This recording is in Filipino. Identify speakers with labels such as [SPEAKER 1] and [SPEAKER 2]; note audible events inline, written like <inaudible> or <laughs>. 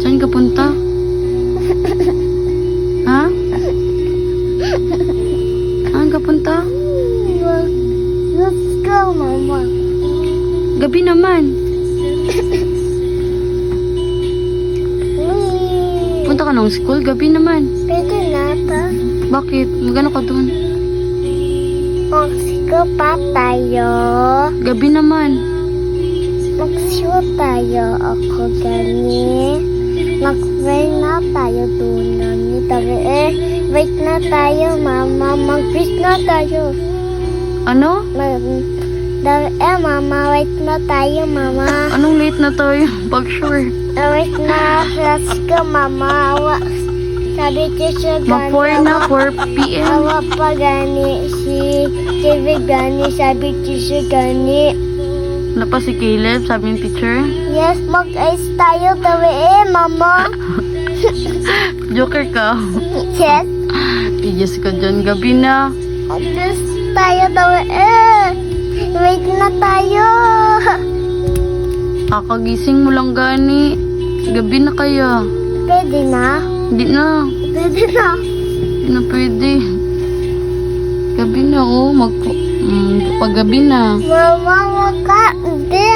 [SPEAKER 1] Saan ka punta? ha? Saan ka punta?
[SPEAKER 2] Let's go, Mama.
[SPEAKER 1] Gabi naman. Punta ka ng school? Gabi naman.
[SPEAKER 2] Pwede na ba?
[SPEAKER 1] Bakit? Magano ka doon?
[SPEAKER 2] Magsigo pa tayo.
[SPEAKER 1] Gabi naman.
[SPEAKER 2] Magsigo tayo ako gani. Eh, wait na tayo, Mama. Mag-wait na tayo.
[SPEAKER 1] Ano?
[SPEAKER 2] Mag eh, Mama. Wait na tayo, Mama.
[SPEAKER 1] Anong late na tayo? <laughs> Pag sure.
[SPEAKER 2] Wait na. Let's go, Mama. Awa. Sabi teacher gani.
[SPEAKER 1] Ma-4 na, 4 p.m.
[SPEAKER 2] Awa pa gani si TV gani. Sabi teacher gani.
[SPEAKER 1] Wala pa si Caleb, sabi ng teacher.
[SPEAKER 2] Yes, mag-ice tayo dawi eh, Mama. <laughs>
[SPEAKER 1] Joker ka.
[SPEAKER 2] Yes,
[SPEAKER 1] Iyas ka dyan. Gabi na.
[SPEAKER 2] mag-ice tayo dawi eh. Wait na tayo.
[SPEAKER 1] Kakagising mo lang gani. Gabi na kaya.
[SPEAKER 2] Pwede na?
[SPEAKER 1] Hindi na.
[SPEAKER 2] Pwede na.
[SPEAKER 1] Hindi na pwede. Gabi na oh. Mag... Mm, pag gabi na.
[SPEAKER 2] Mama, wag ka. Hindi.